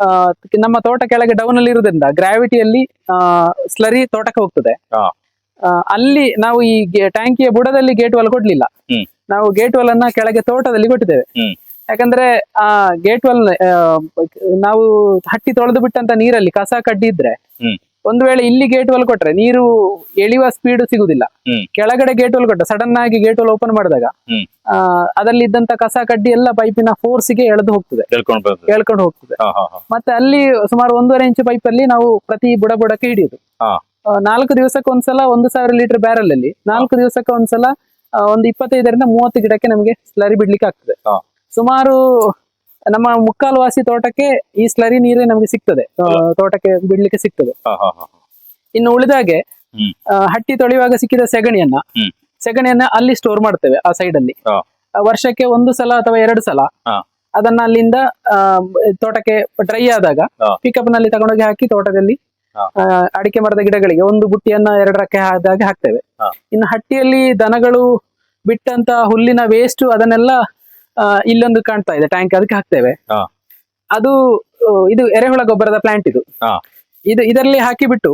ಆ, ನಮ್ಮ ತೋಟ ಕೆಳಗೆ ಡೌನ್ ಅಲ್ಲಿ ಇರುವುದರಿಂದ ಗ್ರಾವಿಟಿಯಲ್ಲಿ ಸ್ಲರಿ ತೋಟಕ್ಕೆ ಹೋಗ್ತದೆ. ಆ, ಅಲ್ಲಿ ನಾವು ಈ ಟ್ಯಾಂಕಿಯ ಬುಡದಲ್ಲಿ ಗೇಟ್ ವಾಲ್ ಕೊಡ್ಲಿಲ್ಲ ನಾವು ಗೇಟ್ ವಾಲ್ ಅನ್ನ ಕೆಳಗೆ ತೋಟದಲ್ಲಿ ಕೊಟ್ಟಿದ್ದೇವೆ. ಯಾಕಂದ್ರೆ ಆ ಗೇಟ್ ವೆಲ್ ನಾವು ಹಟ್ಟಿ ತೊಳೆದು ಬಿಟ್ಟಂತ ನೀರಲ್ಲಿ ಕಸ ಕಡ್ಡಿ ಇದ್ರೆ ಒಂದು ವೇಳೆ ಇಲ್ಲಿ ಗೇಟ್ ವೆಲ್ ಕೊಟ್ರೆ ನೀರು ಎಳೆಯುವ ಸ್ಪೀಡ್ ಸಿಗುದಿಲ್ಲ. ಕೆಳಗಡೆ ಗೇಟ್ ವೆಲ್ ಕೊಟ್ಟರೆ ಸಡನ್ ಆಗಿ ಗೇಟ್ ವೆಲ್ ಓಪನ್ ಮಾಡಿದಾಗ ಆ, ಅದರಲ್ಲಿ ಇದ್ದಂತ ಕಸ ಕಡ್ಡಿ ಎಲ್ಲ ಪೈಪಿನ ಫೋರ್ಸ್ಗೆ ಎಳೆದು ಹೋಗ್ತದೆ. ಎಳ್ಕೊಂಡು ಹೋಗ್ತದೆ. ಮತ್ತೆ ಅಲ್ಲಿ ಸುಮಾರು ಒಂದೂವರೆ ಇಂಚು ಪೈಪ್ ಅಲ್ಲಿ ನಾವು ಪ್ರತಿ ಬುಡ ಬುಡಕ್ಕೆ ಹಿಡಿಯುದು. ನಾಲ್ಕು ದಿವಸಕ್ಕೆ ಒಂದ್ಸಲ ಒಂದು ಸಾವಿರ ಲೀಟರ್ ಬ್ಯಾರಲ್ ಅಲ್ಲಿ ನಾಲ್ಕು ದಿವಸಕ್ಕೆ ಒಂದ್ಸಲ ಒಂದು ಇಪ್ಪತ್ತೈದರಿಂದ ಮೂವತ್ತು ಗಿಡಕ್ಕೆ ನಮಗೆ ಸ್ಲರಿ ಬಿಡ್ಲಿಕ್ಕೆ ಆಗ್ತದೆ. ಸುಮಾರು ನಮ್ಮ ಮುಕ್ಕಾಲು ವಾಸಿ ತೋಟಕ್ಕೆ ಈ ಸ್ಲರಿ ನೀರೇ ನಮಗೆ ಸಿಗ್ತದೆ. ತೋಟಕ್ಕೆ ಬಿಡ್ಲಿಕ್ಕೆ ಸಿಗ್ತದೆ. ಇನ್ನು ಉಳಿದಾಗೆ ಹಟ್ಟಿ ತೊಳೆಯುವಾಗ ಸಿಕ್ಕಿದ ಸೆಗಣಿಯನ್ನ. ಸೆಗಣಿಯನ್ನ ಅಲ್ಲಿ ಸ್ಟೋರ್ ಮಾಡ್ತೇವೆ ಆ ಸೈಡ್ ಅಲ್ಲಿ. ವರ್ಷಕ್ಕೆ ಒಂದು ಸಲ ಅಥವಾ ಎರಡು ಸಲ ಅದನ್ನ ಅಲ್ಲಿಂದ ತೋಟಕ್ಕೆ ಡ್ರೈ ಆದಾಗ. ಪಿಕಪ್ನಲ್ಲಿ ತಗೊಂಡೋಗಿ ಹಾಕಿ ತೋಟದಲ್ಲಿ ಅಡಿಕೆ ಮರದ ಗಿಡಗಳಿಗೆ ಒಂದು ಬುಟ್ಟಿಯನ್ನ ಎರಡರಕ್ಕೆ ಆದಾಗ ಹಾಕ್ತೇವೆ. ಇನ್ನು ಹಟ್ಟಿಯಲ್ಲಿ ದನಗಳು ಬಿಟ್ಟಂತ ಹುಲ್ಲಿನ ವೇಸ್ಟ್ ಅದನ್ನೆಲ್ಲ ಇಲ್ಲೊಂದು ಕಾಣ್ತಾ ಇದೆ ಟ್ಯಾಂಕ್ ಅದಕ್ಕೆ ಹಾಕ್ತೇವೆ. ಅದು ಇದು ಎರೆಹುಳ ಗೊಬ್ಬರದ ಪ್ಲಾಂಟ್ ಇದು. ಇದು ಇದರಲ್ಲಿ ಹಾಕಿಬಿಟ್ಟು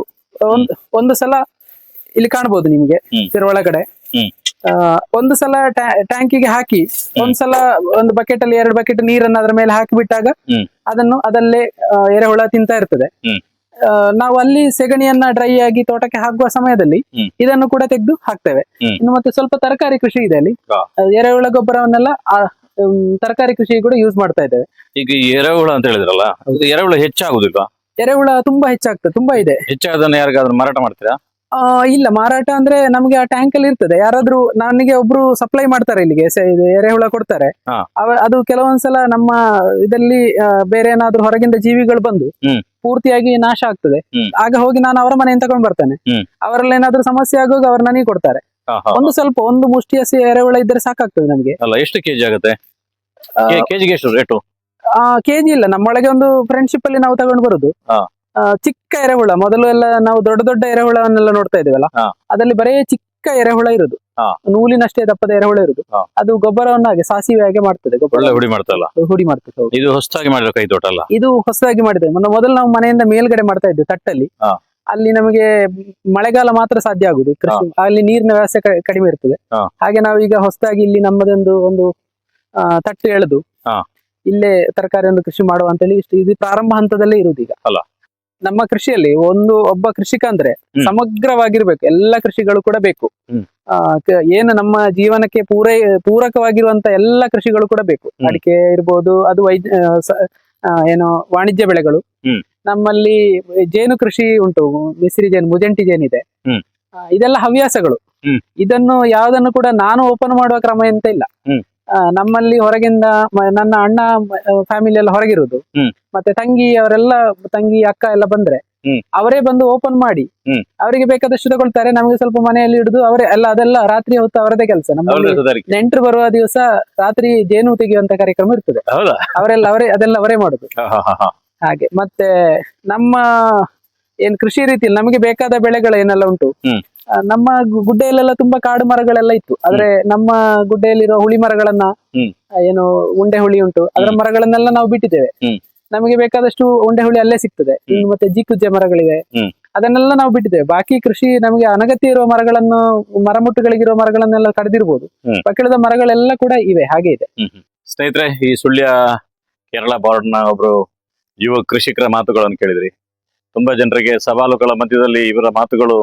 ಒಂದು ಒಂದು ಸಲ ಇಲ್ಲಿ ಕಾಣಬಹುದು ನಿಮಗೆ. ಇದರ ಒಳಗಡೆ. ಒಂದು ಸಲ ಟ್ಯಾಂಕಿಗೆ ಹಾಕಿ ಒಂದ್ಸಲ ಒಂದು ಬಕೆಟ್ ಅಲ್ಲಿ ಎರಡು ಬಕೆಟ್ ನೀರನ್ನು ಅದರ ಮೇಲೆ ಹಾಕಿಬಿಟ್ಟಾಗ ಅದನ್ನು ಅದಲ್ಲೇ ಎರೆಹುಳ ತಿಂತಾ ಇರ್ತದೆ. ನಾವು ಅಲ್ಲಿ ಸೆಗಣಿಯನ್ನ ಡ್ರೈ ಆಗಿ ತೋಟಕ್ಕೆ ಹಾಕುವ ಸಮಯದಲ್ಲಿ ಇದನ್ನು ಕೂಡ ತೆಗೆದು ಹಾಕ್ತೇವೆ. ಇನ್ನು ಮತ್ತೆ ಸ್ವಲ್ಪ ತರಕಾರಿ ಕೃಷಿ ಇದೆ ಅಲ್ಲಿ. ಎರೆಹುಳ ಗೊಬ್ಬರವನ್ನೆಲ್ಲ ತರಕಾರಿ ಕೃಷಿ ಕೂಡ ಯೂಸ್ ಮಾಡ್ತಾ ಇದ್ದೇವೆ. ಈಗ ಈ ಎರೆಹುಳ ಅಂತ ಹೇಳಿದ್ರಲ್ಲ ಇದು ಎರೆಹುಳ ಹೆಚ್ಚಾಗುದಿಲ್ಲ ಎರೆಹುಳ ತುಂಬಾ ಹೆಚ್ಚಾಗ್ತದೆ ತುಂಬಾ ಇದೆ. ಹೆಚ್ಚಾದನ್ನ ಯಾರಿಗಾದ್ರೂ ಮಾರಾಟ ಮಾಡ್ತೀರಾ? ಆ, ಇಲ್ಲ ಮಾರಾಟ ಅಂದ್ರೆ ನಮಗೆ ಆ ಟ್ಯಾಂಕ್ ಅಲ್ಲಿ ಇರ್ತದೆ. ಯಾರಾದ್ರೂ ನನಗೆ ಒಬ್ರು ಸಪ್ಲೈ ಮಾಡ್ತಾರೆ ಇಲ್ಲಿಗೆ ಸ- ಇದು ಎರೆಹುಳ ಕೊಡ್ತಾರೆ. ಹಾ. ಅವ- ಅದು ಕೆಲವೊಂದ್ಸಲ ನಮ್ಮ ಇದರಲ್ಲಿ ಆ, ಬೇರೆ ಏನಾದ್ರೂ ಹೊರಗಿಂದ ಜೀವಿಗಳು ಬಂದು ಹ್ಮ್. ಪೂರ್ತಿಯಾಗಿ ನಾಶ ಆಗ್ತದೆ. ಹ್ಮ್. ಆಗ ಹೋಗಿ ನಾನು ಅವರ ಮನೆಯಿಂದ ತಗೊಂಡ್ ಬರ್ತೇನೆ. ಹ್ಮ್. ಅವರಲ್ಲಿ ಏನಾದ್ರೂ ಸಮಸ್ಯೆ ಆಗುವಾಗ ಅವ್ರು ನನಗೆ ಕೊಡ್ತಾರೆ. ಒಂದು ಸ್ವಲ್ಪ ಒಂದು ಮುಷ್ಟಿ ಹಸಿ ಎರೆಹುಳ ಇದ್ರೆ ಸಾಕಾಗ್ತದೆ ನಮಗೆ. ಅಲ್ಲ ಎಷ್ಟು ಕೆಜಿ ಆಗುತ್ತೆ? ಕೆಜಿಗೆ ಎಷ್ಟು ರೇಟು ಕೆಜಿ ಇಲ್ಲ ನಮ್ಮೊಳಗೆ ಒಂದು ಫ್ರೆಂಡ್ಶಿಪ್ ಅಲ್ಲಿ ನಾವು ತಗೊಂಡು ಬರುದು. ಆ, ಚಿಕ್ಕ ಎರೆಹುಳ ಮೊದಲು ಎಲ್ಲ ನಾವು ದೊಡ್ಡ ದೊಡ್ಡ ಎರೆಹುಳವನ್ನೆಲ್ಲ ನೋಡ್ತಾ ಇದೀವಲ್ಲ. ಅದರಲ್ಲಿ ಬರೇ ಚಿಕ್ಕ ಎರೆಹುಳ ಇರುದು. ನೂಲಿನಷ್ಟೇ ದಪ್ಪದ ಎರೆಹುಳ ಇರುದು. ಅದು ಗೊಬ್ಬರವನ್ನ ಹಾಗೆ ಸಾಸಿವೆ ಹಾಗೆ ಮಾಡ್ತದೆ ಗೊಬ್ಬರ. ಹುಡಿ ಮಾಡ್ತಲ್ಲ ಹುಡಿ ಮಾಡ್ತದೆ ಇದು ಹೊಸದಾಗಿ ಮಾಡಿರೋ ಕೈ ತೋಟ ಅಲ್ಲ? ಇದು ಹೊಸದಾಗಿ ಮಾಡಿದೆ ಮೊನ್ನೆ ಮೊದಲು ನಾವು ಮನೆಯಿಂದ ಮೇಲ್ಗಡೆ ಮಾಡ್ತಾ ಇದ್ವಿ ತಟ್ಟಲ್ಲಿ. ಅಲ್ಲಿ ನಮಗೆ ಮಳೆಗಾಲ ಮಾತ್ರ ಸಾಧ್ಯ ಆಗುದು ಕೃಷಿ. ಅಲ್ಲಿ ನೀರಿನ ವ್ಯವಸ್ಥೆ ಕಡಿಮೆ ಇರ್ತದೆ. ಹಾಗೆ ನಾವು ಈಗ ಹೊಸದಾಗಿ ಇಲ್ಲಿ ನಮ್ಮದೊಂದು ಒಂದು ತಟ್ಟು ಎಳೆದು ಇಲ್ಲೇ ತರಕಾರಿ ಒಂದು ಕೃಷಿ ಮಾಡುವ ಅಂತ ಹೇಳಿ ಇಷ್ಟು ಇದು ಪ್ರಾರಂಭ ಹಂತದಲ್ಲೇ ಇರುದು ಈಗ. ಅಲ್ಲ. ನಮ್ಮ ಕೃಷಿಯಲ್ಲಿ ಒಂದು ಒಬ್ಬ ಕೃಷಿಕ ಅಂದ್ರೆ. ಸಮಗ್ರವಾಗಿರ್ಬೇಕು. ಎಲ್ಲ ಕೃಷಿಗಳು ಕೂಡ ಬೇಕು. ಏನು ನಮ್ಮ ಜೀವನಕ್ಕೆ ಪೂರೈ ಪೂರಕವಾಗಿರುವಂತ ಎಲ್ಲ ಕೃಷಿಗಳು ಕೂಡ ಬೇಕು. ಅಡಿಕೆ ಇರ್ಬೋದು ಅದು ವೈದ್ಯ ಏನು ವಾಣಿಜ್ಯ ಬೆಳೆಗಳು. ನಮ್ಮಲ್ಲಿ ಜೇನು ಕೃಷಿ ಉಂಟು ಮಿಸ್ರಿ ಜೇನು ಮುಜಂಟಿ ಜೇನು ಇದೆ. ಇದೆಲ್ಲ ಹವ್ಯಾಸಗಳು. ಇದನ್ನು ಯಾವುದನ್ನು ಕೂಡ ನಾನು ಓಪನ್ ಮಾಡುವ ಕ್ರಮ ಎಂತ ಇಲ್ಲ. ನಮ್ಮಲ್ಲಿ ಹೊರಗಿಂದ ನನ್ನ ಅಣ್ಣ ಫ್ಯಾಮಿಲಿ ಎಲ್ಲ ಹೊರಗಿರುವುದು. ಮತ್ತೆ ತಂಗಿ ಅವರೆಲ್ಲ ತಂಗಿ ಅಕ್ಕ ಎಲ್ಲ ಬಂದ್ರೆ ಅವರೇ ಬಂದು ಓಪನ್ ಮಾಡಿ ಅವರಿಗೆ ಬೇಕಾದಷ್ಟು ತಗೊಳ್ತಾರೆ. ನಮಗೆ ಸ್ವಲ್ಪ ಮನೆಯಲ್ಲಿ ಹಿಡಿದು ಅವರೇ ಎಲ್ಲ ಅದೆಲ್ಲ ರಾತ್ರಿ ಹೊತ್ತು ಅವರದೇ ಕೆಲಸ. ಸುಧಾರಿಕೆ. ನೆಂಟರು ಬರುವ ದಿವಸ ರಾತ್ರಿ ಜೇನು ತೆಗೆಯುವಂತ ಕಾರ್ಯಕ್ರಮ ಇರ್ತದೆ. ಅವರೆಲ್ಲ ಅವರೇ ಅದೆಲ್ಲ ಅವರೇ ಮಾಡುದು. ಹಾಗೆ. ಮತ್ತೆ ನಮ್ಮ ಏನ್ ಕೃಷಿ ರೀತಿಯಲ್ಲಿ ನಮಗೆ ಬೇಕಾದ ಬೆಳೆಗಳು ಏನೆಲ್ಲ ಉಂಟು? ಆ, ನಮ್ಮ ಗು- ಗುಡ್ಡೆಯಲ್ಲೆಲ್ಲ ತುಂಬಾ ಕಾಡು ಮರಗಳೆಲ್ಲ ಇತ್ತು. ಆದ್ರೆ ನಮ್ಮ ಗುಡ್ಡೆಯಲ್ಲಿರೋ ಹುಳಿ ಮರಗಳನ್ನ ಹ್ಮ್. ಆ, ಏನು ಉಂಡೆ ಹುಳಿ ಉಂಟು. ಅದರ. ಮರಗಳನ್ನೆಲ್ಲ ನಾವು ಬಿಟ್ಟಿದ್ದೇವೆ. ಹ್ಮ್. ನಮಗೆ ಬೇಕಾದಷ್ಟು ಉಂಡೆ ಹುಳಿ ಅಲ್ಲೇ ಸಿಗ್ತದೆ. ಇನ್ನು ಮತ್ತೆ ಜೀಕುಜ್ಜೆ ಮರಗಳಿವೆ. ಹ್ಮ್. ಅದನ್ನೆಲ್ಲ ನಾವು ಬಿಟ್ಟಿದ್ದೇವೆ. ಬಾಕಿ ಕೃಷಿ ನಮಗೆ ಅನಗತ್ಯ ಇರುವ ಮರಗಳನ್ನು ಮರಮುಟ್ಟುಗಳಿಗಿರುವ ಮರಗಳನ್ನೆಲ್ಲ ಕಡಿದಿರ್ಬೋದು. ಹ್ಮ್. ಮರಗಳೆಲ್ಲ ಕೂಡ ಇವೆ. ಹಾಗೆ ಇದೆ. ಸ್ನೇಹಿತರೆ ಈ ಸುಳ್ಯ ಕೇರಳ ಬಾರ್ಡ್ನ ಒಬ್ರು ಯುವ ಕೃಷಿಕರ ಮಾತುಗಳನ್ನು ಕೇಳಿದ್ರಿ. ತುಂಬಾ ಜನರಿಗೆ ಸವಾಲುಗಳ ಮಧ್ಯದಲ್ಲಿ ಇವರ ಮಾತುಗಳು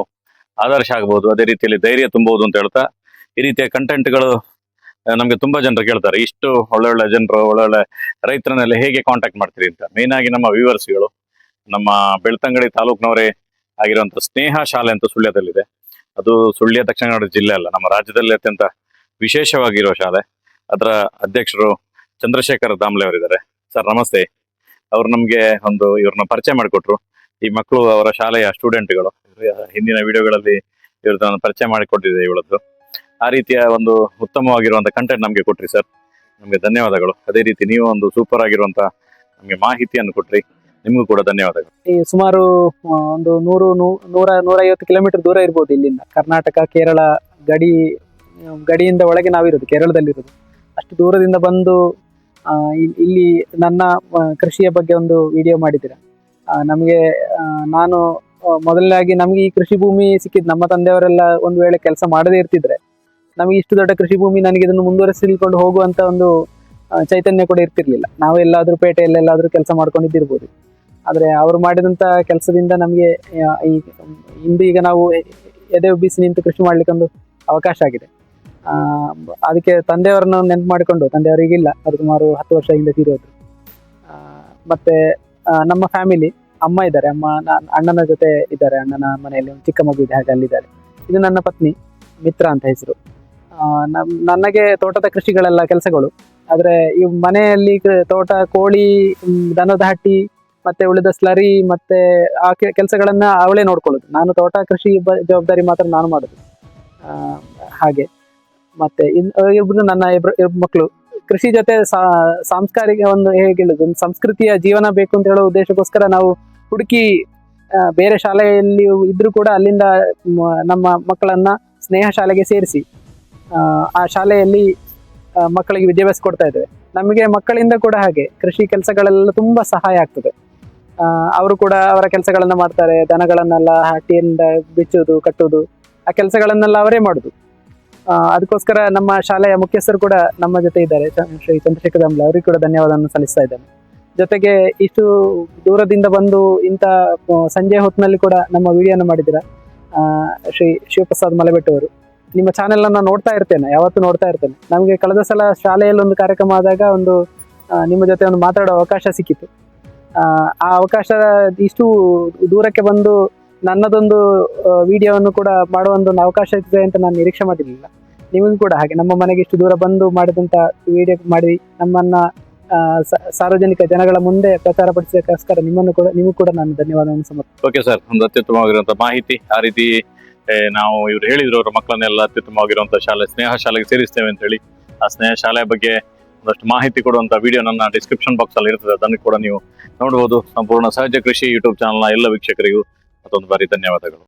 ಆದರ್ಶ ಆಗಬಹುದು ಅದೇ ರೀತಿಯಲ್ಲಿ ಧೈರ್ಯ ತುಂಬಬಹುದು ಅಂತ ಹೇಳ್ತಾ, ಈ ರೀತಿಯ ಕಂಟೆಂಟ್ಗಳು ನಮಗೆ ತುಂಬಾ ಜನರು ಕೇಳ್ತಾರೆ. ಇಷ್ಟು ಒಳ್ಳೊಳ್ಳೆ ಒಳ್ಳೆ ಜನರು, ಒಳ್ಳೊಳ್ಳೆ ರೈತರನ್ನೆಲ್ಲ ಹೇಗೆ ಕಾಂಟ್ಯಾಕ್ಟ್ ಮಾಡ್ತೀರಿ ಅಂತ. ಮೇನ್ ಆಗಿ ನಮ್ಮ ವ್ಯೂವರ್ಸ್ಗಳು ನಮ್ಮ ಬೆಳ್ತಂಗಡಿ ತಾಲೂಕಿನವರೇ ಆಗಿರುವಂತ ಸ್ನೇಹ ಶಾಲೆ ಅಂತ ಸುಳ್ಯದಲ್ಲಿದೆ. ಅದು ಸುಳ್ಯ ದಕ್ಷಿಣ ಕನ್ನಡ ಜಿಲ್ಲೆ ಅಲ್ಲ, ನಮ್ಮ ರಾಜ್ಯದಲ್ಲಿ ಅತ್ಯಂತ ವಿಶೇಷವಾಗಿರೋ ಶಾಲೆ. ಅದರ ಅಧ್ಯಕ್ಷರು ಚಂದ್ರಶೇಖರ್ ದಾಮ್ಲೆ ಅವರಿದ್ದಾರೆ. ಸರ್, ನಮಸ್ತೆ. ಅವ್ರು ನಮಗೆ ಒಂದು ಇವ್ರನ್ನ ಪರಿಚಯ ಮಾಡಿಕೊಟ್ರು. ಈ ಮಕ್ಕಳು ಅವರ ಶಾಲೆಯ ಸ್ಟೂಡೆಂಟ್ಗಳು. ಹಿಂದಿನ ವಿಡಿಯೋಗಳಲ್ಲಿ ಇವ್ರದ್ದು ಪರಿಚಯ ಮಾಡಿಕೊಟ್ಟಿದೆ ಇವಳದ್ದು. ಆ ರೀತಿಯ ಒಂದು ಉತ್ತಮವಾಗಿರುವಂಥ ಕಂಟೆಂಟ್ ನಮಗೆ ಕೊಟ್ರಿ ಸರ್. ನಮಗೆ ಧನ್ಯವಾದಗಳು. ಅದೇ ರೀತಿ ನೀವು ಒಂದು ಸೂಪರ್ ಆಗಿರುವಂಥ ನಮಗೆ ಮಾಹಿತಿಯನ್ನು ಕೊಟ್ರಿ. ನಿಮಗೂ ಕೂಡ ಧನ್ಯವಾದಗಳು. ಈ ಸುಮಾರು ಒಂದು ನೂರು ನೂರ, ನೂರೈವತ್ತು ಕಿಲೋಮೀಟರ್ ದೂರ ಇರ್ಬೋದು ಇಲ್ಲಿಂದ. ಕರ್ನಾಟಕ, ಕೇರಳ ಗಡಿ, ಗಡಿಯಿಂದ ಒಳಗೆ ನಾವಿರೋದು, ಕೇರಳದಲ್ಲಿರೋದು. ಅಷ್ಟು ದೂರದಿಂದ ಬಂದು ಇಲ್ಲಿ ನನ್ನ ಕೃಷಿಯ ಬಗ್ಗೆ ಒಂದು ವಿಡಿಯೋ ಮಾಡಿದ್ದೀರ? ನಮಗೆ ನಾನು ಮೊದಲನೇ ನಮಗೆ ಈ ಕೃಷಿ ಭೂಮಿ ಸಿಕ್ಕಿದ್ದು ನಮ್ಮ ತಂದೆಯವರೆಲ್ಲ ಒಂದು ವೇಳೆ ಕೆಲಸ ಮಾಡದೇ ಇರ್ತಿದ್ರೆ, ನಮಗೆ ಇಷ್ಟು ದೊಡ್ಡ ಕೃಷಿ ಭೂಮಿ ನನಗೆ ಇದನ್ನು ಮುಂದುವರಿಸಿಕೊಂಡು ಹೋಗುವಂತ ಒಂದು ಚೈತನ್ಯ ಕೂಡ ಇರ್ತಿರ್ಲಿಲ್ಲ. ನಾವು ಎಲ್ಲಾದ್ರೂ ಪೇಟೆಯಲ್ಲಿ ಎಲ್ಲಾದ್ರೂ ಕೆಲಸ ಮಾಡ್ಕೊಂಡಿದ್ದಿರ್ಬೋದು. ಆದರೆ ಅವರು ಮಾಡಿದಂತ ಕೆಲಸದಿಂದ ನಮಗೆ ಈ, ಇಂದು ಈಗ ನಾವು ಎದೆ ಉಬ್ಬಿಸಿ ನಿಂತು ಕೃಷಿ ಮಾಡ್ಲಿಕ್ಕೆ ಒಂದು ಅವಕಾಶ ಆಗಿದೆ. ಅದಕ್ಕೆ ತಂದೆಯವರನ್ನ ನೆನ್ಪು ಮಾಡಿಕೊಂಡು ತಂದೆಯವರಿಗೆ ಇಲ್ಲ ಅದು ಸುಮಾರು ಹತ್ತು ವರ್ಷ ಹಿಂದೆ ತೀರೋದ್ರು ಮತ್ತೆ ನಮ್ಮ ಫ್ಯಾಮಿಲಿ ಅಮ್ಮ ಇದ್ದಾರೆ, ಅಮ್ಮ ಅಣ್ಣನ ಜೊತೆ ಇದ್ದಾರೆ, ಅಣ್ಣನ ಮನೆಯಲ್ಲಿ ಒಂದು ಚಿಕ್ಕ ಮಗು ಇದೆ, ಹಾಗೆ ಅಲ್ಲಿದ್ದಾರೆ. ಇದು ನನ್ನ ಪತ್ನಿ, ಮಿತ್ರ ಅಂತ ಹೆಸರು. ನನಗೆ ತೋಟದ ಕೃಷಿಗಳೆಲ್ಲ ಕೆಲಸಗಳು, ಆದರೆ ಈ ಮನೆಯಲ್ಲಿ ತೋಟ, ಕೋಳಿ ದನದ ಹಟ್ಟಿ ಮತ್ತೆ ಉಳಿದ ಸ್ಲರಿ ಮತ್ತೆ ಆ ಕೆಲಸಗಳನ್ನ ಅವಳೇ ನೋಡ್ಕೊಳ್ಳೋದು. ನಾನು ತೋಟ ಕೃಷಿ ಜವಾಬ್ದಾರಿ ಮಾತ್ರ ನಾನು ಮಾಡೋದು. ಹಾಗೆ. ಮತ್ತೆ ಇಬ್ರು ನನ್ನ ಇಬ್ರು ಮಕ್ಕಳು ಕೃಷಿ ಜೊತೆ ಸಾಂಸ್ಕಾರಿಕ ಒಂದು ಹೇಳುದು ಒಂದು ಸಂಸ್ಕೃತಿಯ ಜೀವನ ಬೇಕು ಅಂತ ಹೇಳೋ ಉದ್ದೇಶಕ್ಕೋಸ್ಕರ ನಾವು ಹುಡುಕಿ ಬೇರೆ ಶಾಲೆಯಲ್ಲಿ ಇದ್ರೂ ಕೂಡ ಅಲ್ಲಿಂದ ನಮ್ಮ ಮಕ್ಕಳನ್ನ ಸ್ನೇಹ ಶಾಲೆಗೆ ಸೇರಿಸಿ ಆ, ಶಾಲೆಯಲ್ಲಿ ಮಕ್ಕಳಿಗೆ ವಿದ್ಯಾಭ್ಯಾಸ ಕೊಡ್ತಾ ಇದ್ದೇವೆ. ನಮಗೆ ಮಕ್ಕಳಿಂದ ಕೂಡ ಹಾಗೆ ಕೃಷಿ ಕೆಲಸಗಳೆಲ್ಲ ತುಂಬಾ ಸಹಾಯ ಆಗ್ತದೆ. ಅವರು ಕೂಡ ಅವರ ಕೆಲಸಗಳನ್ನ ಮಾಡ್ತಾರೆ ದನಗಳನ್ನೆಲ್ಲ ಹಟ್ಟಿಯಿಂದ ಬಿಚ್ಚುವುದು ಕಟ್ಟುವುದು ಆ ಕೆಲಸಗಳನ್ನೆಲ್ಲ ಅವರೇ ಮಾಡುದು. ಅದಕ್ಕೋಸ್ಕರ ನಮ್ಮ ಶಾಲೆಯ ಮುಖ್ಯಸ್ಥರು ಕೂಡ ನಮ್ಮ ಜೊತೆ ಇದ್ದಾರೆ. ಶ್ರೀ ಚಂದ್ರಶೇಖರ್ ದಾಮ್ಲೆ ಅವರಿಗೆ ಕೂಡ ಧನ್ಯವಾದವನ್ನು ಸಲ್ಲಿಸ್ತಾ ಇದ್ದೇನೆ. ಜೊತೆಗೆ ಇಷ್ಟು ದೂರದಿಂದ ಬಂದು ಇಂಥ ಸಂಜೆ ಹೊತ್ತಿನಲ್ಲಿ ಕೂಡ ನಮ್ಮ ವಿಡಿಯೋನ ಮಾಡಿದ್ದೀರಾ? ಆ, ಶ್ರೀ ಶಿವಪ್ರಸಾದ್ ಮಲೆಬೆಟ್ಟವರು. ನಿಮ್ಮ ಚಾನೆಲ್ ಅನ್ನ ನೋಡ್ತಾ ಇರ್ತೇನೆ ಯಾವತ್ತೂ ನೋಡ್ತಾ ಇರ್ತೇನೆ. ನಮಗೆ ಕಳೆದ ಸಲ ಶಾಲೆಯಲ್ಲಿ ಒಂದು ಕಾರ್ಯಕ್ರಮ ಆದಾಗ ಒಂದು ನಿಮ್ಮ ಜೊತೆ ಒಂದು ಮಾತಾಡೋ ಅವಕಾಶ ಸಿಕ್ಕಿತ್ತು. ಆ, ಆ ಅವಕಾಶ ಇಷ್ಟು ದೂರಕ್ಕೆ ಬಂದು ನನ್ನದೊಂದು ವಿಡಿಯೋವನ್ನು ಕೂಡ ಮಾಡುವ ಒಂದು ಅವಕಾಶ ಇದೆ ಅಂತ ನಾನು ನಿರೀಕ್ಷೆ ಮಾಡಿರಲಿಲ್ಲ ನಿಮಗೂ ಕೂಡ ಹಾಗೆ, ನಮ್ಮ ಮನೆಗೆ ಇಷ್ಟು ದೂರ ಬಂದು ಮಾಡಿದಂಥ ವಿಡಿಯೋ ಮಾಡಿ, ನಮ್ಮನ್ನ ಸಾರ್ವಜನಿಕ ಜನಗಳ ಮುಂದೆ ಪ್ರಚಾರ ಪಡಿಸೋಕ್ಕೋಸ್ಕರ ನಿಮ್ಮನ್ನು ಕೂಡ ನಿಮಗೂ ಕೂಡ ನಾನು ಧನ್ಯವಾದವನ್ನು ಸಮರ್ಥ ಓಕೆ ಸರ್ ಒಂದು ಅತ್ಯುತ್ತಮವಾಗಿರುವಂಥ ಮಾಹಿತಿ, ಆ ರೀತಿ ನಾವು ಇವ್ರು ಹೇಳಿದ್ರು ಅವರ ಮಕ್ಕಳನ್ನೆಲ್ಲ ಅತ್ಯುತ್ತಮವಾಗಿರುವಂಥ ಶಾಲೆ, ಸ್ನೇಹ ಶಾಲೆಗೆ ಸೇರಿಸ್ತೇವೆ ಅಂತ ಹೇಳಿ, ಆ ಸ್ನೇಹ ಶಾಲೆಯ ಬಗ್ಗೆ ಒಂದಷ್ಟು ಮಾಹಿತಿ ಕೊಡುವಂಥ ವಿಡಿಯೋ ನನ್ನ ಡಿಸ್ಕ್ರಿಪ್ಷನ್ ಬಾಕ್ಸ್ ಅಲ್ಲಿ ಇರ್ತದೆ, ಅದನ್ನು ಕೂಡ ನೀವು ನೋಡಬಹುದು ಸಂಪೂರ್ಣ ಸಹಜ ಕೃಷಿ ಯೂಟ್ಯೂಬ್ ಚಾನಲ್ನ ಎಲ್ಲ ವೀಕ್ಷಕರಿಗೂ ಮತ್ತೊಂದು ಬಾರಿ ಧನ್ಯವಾದಗಳು.